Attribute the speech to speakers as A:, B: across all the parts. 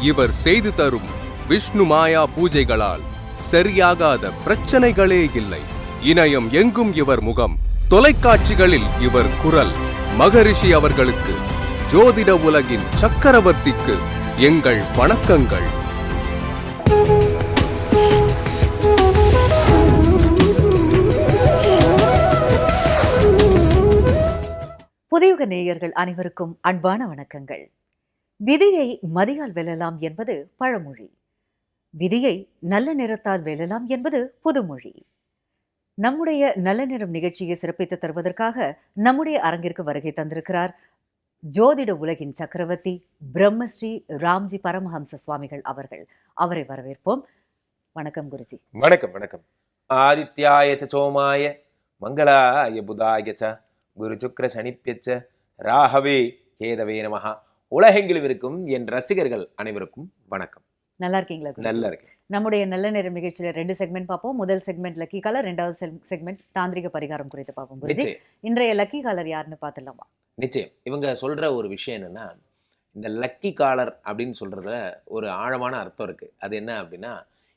A: இவர் செய்து தரும் விஷ்ணு மாயா பூஜைகளால் சரியாகாத பிரச்சனைகளே இல்லை. இணையம் எங்கும் இவர் முகம். தொலைக்காட்சிகளில் இவர் குரல். மகரிஷி அவர்களுக்கு ஜோதிட உலகின் சக்கரவர்த்திக்கு எங்கள் வணக்கங்கள்.
B: புதையுக நேயர்கள் அனைவருக்கும் அன்பான வணக்கங்கள். விதியை மதியால் வெல்லலாம் என்பது பழமொழி. விதியை நல்ல நிறத்தால் வெல்லலாம் என்பது புதுமொழி. நம்முடைய நல்ல நிறம் நிகழ்ச்சியை சிறப்பித்து தருவதற்காக நம்முடைய அரங்கிற்கு வருகை தந்திருக்கிறார் ஜோதிட உலகின் சக்கரவர்த்தி பிரம்மஸ்ரீ ராம்ஜி பரமஹம்ச சுவாமிகள் அவர்கள். அவரை வரவேற்போம். வணக்கம் குருஜி.
C: வணக்கம் வணக்கம். ஆதித்யாய ச சோமாய மங்களாய புதாய ச குரு சுக்ர சனிப்பியச்ச ராகவே கேதவே நமஹா. உலகெங்கிலும் இருக்கும் என் ரசிகர்கள் அனைவருக்கும் வணக்கம்.
B: நல்லா இருக்கீங்களா?
C: நல்லா இருக்கு
B: நம்முடைய நல்ல நேரம் நிகழ்ச்சியில ரெண்டு செக்மெண்ட் பார்ப்போம். முதல் செக்மெண்ட் லக்கி காலர் ரெண்டாவது செக்மெண்ட் தாந்திரிக பரிகாரம் குறித்து பார்ப்போம் குருஜி. இன்றைய லக்கி காலர் யாருன்னு பார்த்துடலாமா?
C: நிச்சயம். இவங்க சொல்ற ஒரு விஷயம் என்னன்னா இந்த லக்கி காலர் அப்படின்னு சொல்றதுல ஒரு ஆழமான அர்த்தம் இருக்கு. அது என்ன அப்படின்னா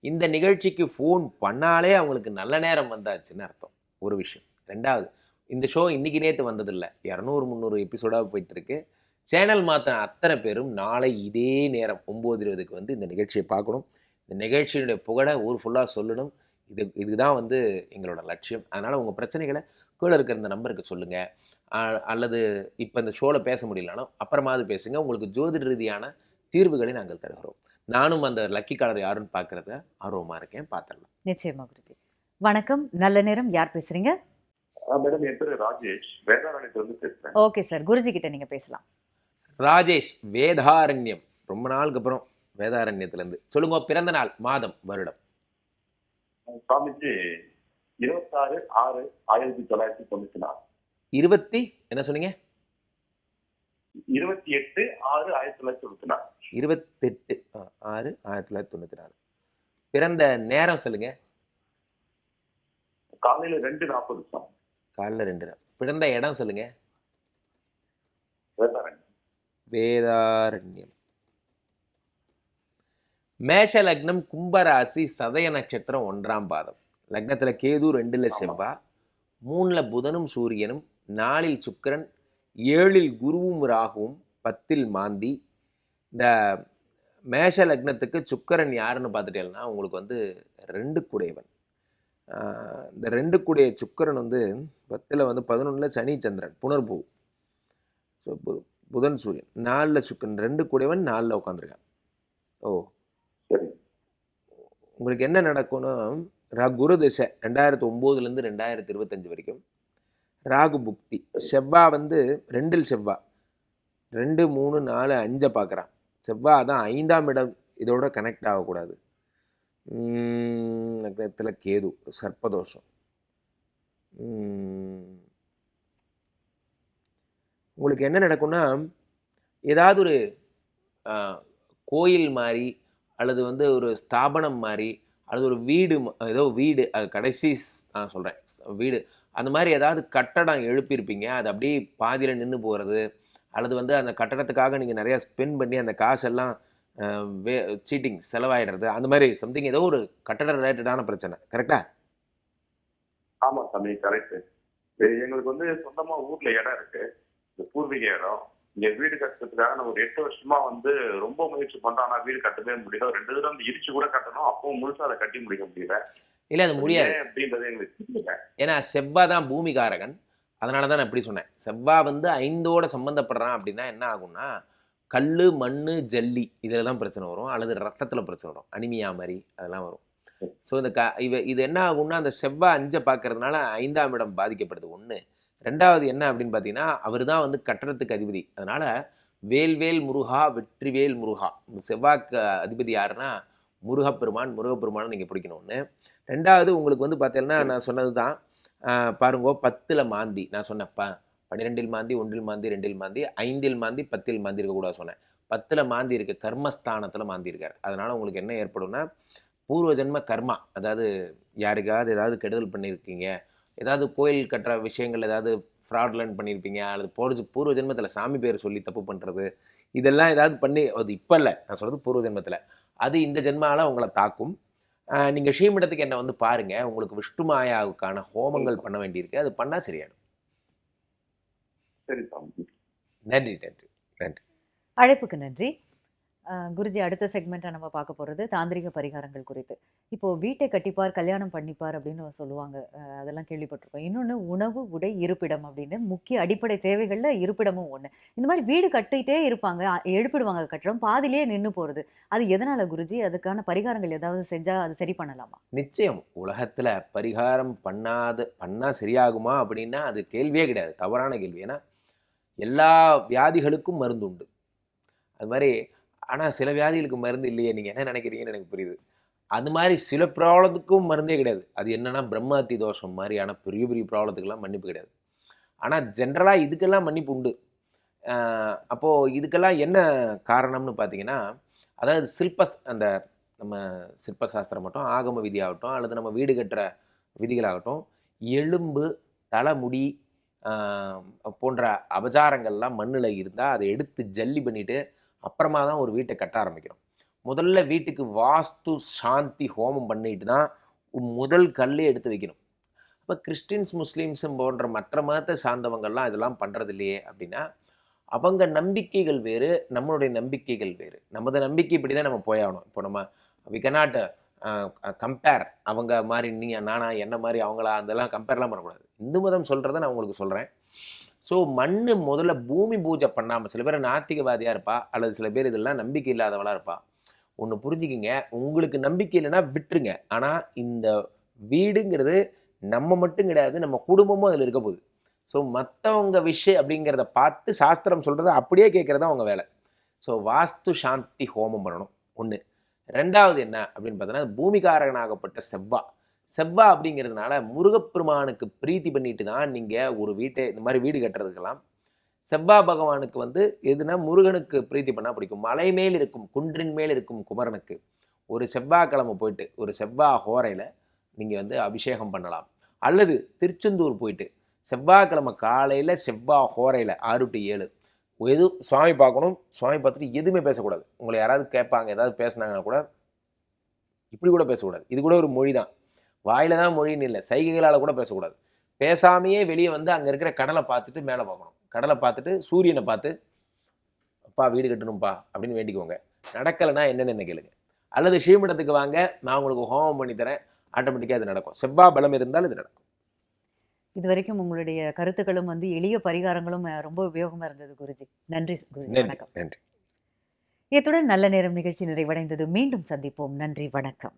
C: இந்த நிகழ்ச்சிக்கு ஃபோன் பண்ணாலே அவங்களுக்கு நல்ல நேரம் வந்தாச்சுன்னு அர்த்தம். ஒரு விஷயம். ரெண்டாவது இந்த ஷோ இன்னைக்கு நேற்று வந்ததில்லை. இரநூறு முந்நூறு எபிசோடாக போயிட்டு இருக்கு. சேனல் மாற்ற அத்தனை பேரும் நாளை இதே நேரம் ஒம்பது இருபதுக்கு வந்து இந்த நிகழ்ச்சியை பார்க்கணும். இந்த நிகழ்ச்சியினுடைய புகழை ஊர் ஃபுல்லாக சொல்லணும். இது இதுதான் வந்து எங்களோட லட்சியம். அதனால் உங்கள் பிரச்சனைகளை கீழே இருக்கிற இந்த நம்பருக்கு சொல்லுங்கள் அல்லது இப்போ இந்த ஷோவில் பேச முடியலனாலும் அப்புறமாவது பேசுங்க. உங்களுக்கு ஜோதிட ரீதியான தீர்வுகளை நாங்கள் தருகிறோம். நானும் அந்த லக்கி காலர் யாருன்னு பார்க்கறத ஆர்வமாக இருக்கேன். பார்த்துடலாம்.
B: நிச்சயமா குருஜி. வணக்கம். நல்ல நேரம். யார் பேசுறீங்க?
D: ஆ, மேடம் என் பேரு ராஜேஷ். வேதாரண்யத்துல இருந்து பேசுறேன்.
B: Okay sir. குருஜி கிட்ட நீங்க பேசலாம்.
C: ராஜேஷ் வேதாரண்யம். ரொம்ப நாளுக்கு அப்புறம் வேதாரண்யத்துலேருந்து. சொல்லுங்க பிறந்த நாள் மாதம் வருடம்.
D: சுவாமிஜி இருபத்தாறு ஆறு ஆயிரத்தி தொள்ளாயிரத்தி தொண்ணூத்தி நாலு.
C: இருபத்தி என்ன சொன்னீங்க?
D: இருபத்தி எட்டு ஆறு ஆயிரத்தி தொள்ளாயிரத்தி தொண்ணூத்தி நாலு.
C: இருபத்தெட்டு ஆறு ஆயிரத்தி தொள்ளாயிரத்தி தொண்ணூற்றி நாலு. பிறந்த நேரம் சொல்லுங்க.
D: காலையில ரெண்டு நாற்பது
C: காலைல ரெண்டு பிறந்த இடம் சொல்லுங்க.
D: வேதாரண்யம்.
C: மேஷ லக்னம் கும்பராசி சதய நட்சத்திரம் ஒன்றாம் பாதம். லக்னத்துல கேது ரெண்டுல செவ்வா. மூணுல புதனும் சூரியனும் நாலில் சுக்கிரன் ஏழில் குருவும் ராகுவும் பத்தில் மாந்தி. இந்த மேஷ லக்னத்துக்கு சுக்கிரன் யாருன்னு பார்த்துட்டேன்னா உங்களுக்கு வந்து ரெண்டு குடையவன். இந்த ரெண்டு குடைய சுக்கிரன் வந்து பத்தில் வந்து பதினொன்றில் சனி சந்திரன் புனர்பூ. ஸோ புதன் சூரியன். நாலில் சுக்கரன் ரெண்டு கூடவன் நாலில் உட்காந்துருக்கான் ஓ. உங்களுக்கு என்ன நடக்கும்னா குரு திசை ரெண்டாயிரத்தி ஒம்போதுலேருந்து ரெண்டாயிரத்தி இருபத்தஞ்சு வரைக்கும். ராகு புக்தி. செவ்வா வந்து ரெண்டில் செவ்வா. ரெண்டு மூணு நாலு அஞ்சை பார்க்குறான் செவ்வா அதான் ஐந்தாம் இடம். இதோட கனெக்ட் ஆகக்கூடாது. நகரத்தில் கேது சர்ப்பதோஷம். உங்களுக்கு என்ன நடக்கும்னா ஏதாவது ஒரு கோயில் மாதிரி அல்லது வந்து ஒரு ஸ்தாபனம் மாதிரி அல்லது ஒரு வீடு ஏதோ வீடு அது கடைசி நான் சொல்கிறேன் வீடு அந்த மாதிரி ஏதாவது கட்டடம் எழுப்பியிருப்பீங்க அது அப்படியே பாதியில் நின்று போகிறது அல்லது வந்து அந்த கட்டடத்துக்காக நீங்கள் நிறையா ஸ்பெண்ட் பண்ணி அந்த காசெல்லாம் வே சீட்டிங் செலவாயிடுறது அந்த மாதிரி சம்திங் ஏதோ ஒரு கட்டட ரிலேட்டடான பிரச்சனை கரெக்டா
D: ஆமாம் சாமி கரெக்ட் எங்களுக்கு வந்து சொந்தமாக ஊரில் இடம் இருக்குது இந்த பூர்வீக இடம் இங்க வீடு கட்டுறதுக்காக நான் ஒரு எட்டு வருஷமா வந்து ரொம்ப முயற்சி பண்றோம். ஆனா வீடு கட்டவே முடியல. ரெண்டு தடவை இடிச்சு கூட கட்டணும். அப்பவும் முழுசா அதை கட்டி முடிக்க முடியல.
C: இல்லை அது முடியாது.
D: அப்படின்றது எங்களுக்கு
C: ஏன்னா செவ்வா தான் பூமிகாரகன். அதனால தான் நான் இப்படி சொன்னேன். செவ்வா வந்து ஐந்தோட சம்மந்தப்படுறான் அப்படின்னா என்ன ஆகும்னா கல் மண் ஜல்லி இதில் தான் பிரச்சனை வரும். அல்லது ரத்தத்தில் பிரச்சனை வரும். அனிமியா மாதிரி அதெல்லாம் வரும். ஸோ இந்த க இவ இது என்ன ஆகும்னா அந்த செவ்வாய் அஞ்சை பார்க்கறதுனால ஐந்தாம் இடம் பாதிக்கப்படுது. ஒன்று ரெண்டாவது என்ன அப்படின்னு பார்த்தீங்கன்னா அவர் தான் வந்து கட்டடத்துக்கு அதிபதி. அதனால் வேல்வேல் முருகா வெற்றிவேல் முருகா. செவ்வாய்க்கு அதிபதி யாருன்னா முருகப்பெருமான் முருகப்பெருமானை நீங்கள் பிடிக்கணும் ஒன்று ரெண்டாவது உங்களுக்கு வந்து பார்த்தீங்கன்னா நான் சொன்னது தான் பாருங்கோ பத்தில் மாந்தி. நான் சொன்னப்பா பன்னிரெண்டில் மாந்தி ஒன்றில் மாந்தி ரெண்டில் மாந்தி ஐந்தில் மாந்தி பத்தில் மாந்தி இருக்கக்கூடாது சொன்னேன். பத்தில் மாந்தி இருக்கு கர்மஸ்தானத்தில் மாந்தி இருக்கார். அதனால் உங்களுக்கு என்ன ஏற்படும்னா பூர்வ ஜென்ம கர்மா அதாவது யாருக்காவது ஏதாவது கெடுதல் பண்ணியிருக்கீங்க ஏதாவது கோயில் கட்டுற விஷயங்கள் ஏதாவது ஃப்ராட்லன் பண்ணியிருப்பீங்க அல்லது போடு பூர்வ ஜென்மத்தில் சாமி பேர் சொல்லி தப்பு பண்ணுறது இதெல்லாம் ஏதாவது பண்ணி அது இப்போ இல்லை நான் சொல்கிறது பூர்வ ஜென்மத்தில். அது இந்த ஜென்மால உங்களை தாக்கும். நீங்கள் ஸ்ரீமடத்துக்கு என்ன வந்து பாருங்கள் உங்களுக்கு விஷ்ணுமாயாவுக்கான ஹோமங்கள் பண்ண வேண்டியிருக்கு அது பண்ணால் சரியாயிடும்.
D: சரி சாமி.
C: நன்றி நன்றி நன்றி.
B: அழைப்புக்கு நன்றி. குருஜி அடுத்த செக்மெண்ட்டை நம்ம பார்க்க போகிறது தாந்திரிக பரிகாரங்கள் குறித்து. இப்போது வீட்டை கட்டிப்பார் கல்யாணம் பண்ணிப்பார் அப்படின்னு சொல்லுவாங்க. அதெல்லாம் கேள்விப்பட்டிருக்கோம். இன்னொன்று உணவு உடை இருப்பிடம் அப்படின்னு முக்கிய அடிப்படை தேவைகளில் இருப்பிடமும் ஒன்று இந்த மாதிரி வீடு கட்டிகிட்டே இருப்பாங்க. எழுப்பிடுவாங்க கட்டிடம் பாதிலேயே நின்று போகிறது அது எதனால் குருஜி? அதுக்கான பரிகாரங்கள் ஏதாவது செஞ்சால் அது சரி பண்ணலாமா?
C: நிச்சயம். உலகத்தில் பரிகாரம் பண்ணாத பண்ணால் சரியாகுமா அப்படின்னா அது கேள்வியே கிடையாது. தவறான கேள்வி. ஏன்னா எல்லா வியாதிகளுக்கும் மருந்து உண்டு. அது மாதிரி ஆனால் சில வியாதிகளுக்கு மருந்து இல்லையே நீங்கள் என்ன நினைக்கிறீங்கன்னு எனக்கு புரியுது. அது மாதிரி சில ப்ராப்ளத்துக்கும் மருந்தே கிடையாது. அது என்னென்னா பிரம்மாத்தி தோஷம் மாதிரியான பெரிய பெரிய ப்ராப்ளத்துக்கெல்லாம் மன்னிப்பு கிடையாது. ஆனால் ஜென்ரலாக இதுக்கெல்லாம் மன்னிப்பு உண்டு. அப்போது இதுக்கெல்லாம் என்ன காரணம்னு பார்த்தீங்கன்னா அதாவது சில்பஸ் அந்த நம்ம சிற்பசாஸ்திரம் மட்டும் ஆகம விதி ஆகட்டும் அல்லது நம்ம வீடு கட்டுற விதிகளாகட்டும் எலும்பு தலைமுடி போன்ற அபச்சாரங்கள்லாம் மண்ணில் இருந்தால் அதை எடுத்து ஜல்லி பண்ணிவிட்டு அப்புறமா தான் ஒரு வீட்டை கட்ட ஆரம்பிக்கிறோம். முதல்ல வீட்டுக்கு வாஸ்து சாந்தி ஹோமம் பண்ணிட்டு தான் முதல் கல்லே எடுத்து வைக்கணும். இப்போ கிறிஸ்டின்ஸ் முஸ்லீம்ஸும் போன்ற மற்ற மதத்தை சார்ந்தவங்கள்லாம் இதெல்லாம் பண்ணுறது இல்லையே அப்படின்னா அவங்க நம்பிக்கைகள் வேறு நம்மளுடைய நம்பிக்கைகள் வேறு. நமது நம்பிக்கை இப்படி தான் நம்ம போயாகணும் இப்போ நம்ம வி கனாட் கம்பேர் அவங்க மாதிரி நீங்கள் நானா என்ன மாதிரி அவங்களா அதெல்லாம் கம்பேர்லாம் பண்ணக்கூடாது. இந்து மதம் சொல்கிறத நான் உங்களுக்கு சொல்கிறேன் ஸோ மண் முதல்ல பூமி பூஜை பண்ணாமல் சில பேர் நாத்திகவாதியாக இருப்பா அல்லது சில பேர் இதெல்லாம் நம்பிக்கை இல்லாதவளாக இருப்பா. ஒன்று புரிஞ்சுக்கிங்க உங்களுக்கு நம்பிக்கை இல்லைன்னா விட்டுருங்க. ஆனால் இந்த வீடுங்கிறது நம்ம மட்டும் கிடையாது நம்ம குடும்பமும் அதில் இருக்க போகுது. ஸோ மற்றவங்க விஷயம் அப்படிங்கிறத பார்த்து சாஸ்திரம் சொல்கிறத அப்படியே கேட்குறது அவங்க வேலை. ஸோ வாஸ்து சாந்தி ஹோமம் பண்ணணும். ஒன்று ரெண்டாவது என்ன அப்படின்னு பார்த்தோன்னா பூமிகாரகனாகப்பட்ட செவ்வாய் செவ்வா அப்படிங்கிறதுனால முருகப்பெருமானுக்கு பிரீத்தி பண்ணிட்டு தான் நீங்கள் ஒரு வீட்டை இந்த மாதிரி வீடு கட்டுறதுக்கெல்லாம். செவ்வா பகவானுக்கு வந்து எதுனா முருகனுக்கு பிரீத்தி பண்ணால் பிடிக்கும். மலை மேல் இருக்கும் குன்றின் மேல் இருக்கும் குமரனுக்கு ஒரு செவ்வாய்க்கிழமை போயிட்டு ஒரு செவ்வாய் ஹோரையில் நீங்கள் வந்து அபிஷேகம் பண்ணலாம். அல்லது திருச்செந்தூர் போயிட்டு செவ்வாய்க்கிழமை காலையில் செவ்வாய் ஹோரையில் ஆறு டு ஏழு. எது சுவாமி பார்க்கணும். சுவாமி பார்த்துட்டு எதுவுமே பேசக்கூடாது. உங்களை யாராவது கேட்பாங்க ஏதாவது பேசுனாங்கன்னா கூட இப்படி கூட பேசக்கூடாது. இது கூட ஒரு மொழி தான். வாயில தான் மொழின்னு இல்லை. சைகைகளால் கூட பேசக்கூடாது. பேசாமையே வெளியே வந்து அங்கே இருக்கிற கடலை பார்த்துட்டு மேலே பார்க்கணும். கடலை பார்த்துட்டு சூரியனை பார்த்து அப்பா வீடு கட்டணும்ப்பா அப்படின்னு வேண்டிக்கோங்க. நடக்கலைன்னா என்னென்ன கேளுங்க. அல்லது ஸ்ரீமடத்துக்கு வாங்க நான் உங்களுக்கு ஹோமம் பண்ணி தரேன். ஆட்டோமேட்டிக்காக இது நடக்கும். செவ்வாய் பலம் இருந்தால் இது நடக்கும்.
B: இது வரைக்கும் உங்களுடைய கருத்துக்களும் வந்து எளிய பரிகாரங்களும் ரொம்ப உபயோகமா இருந்தது குருஜி. நன்றி குருஜி. வணக்கம்.
C: நன்றி.
B: இத்துடன் நல்ல நேரம் நிகழ்ச்சி நிறைவடைந்தது. மீண்டும் சந்திப்போம். நன்றி வணக்கம்.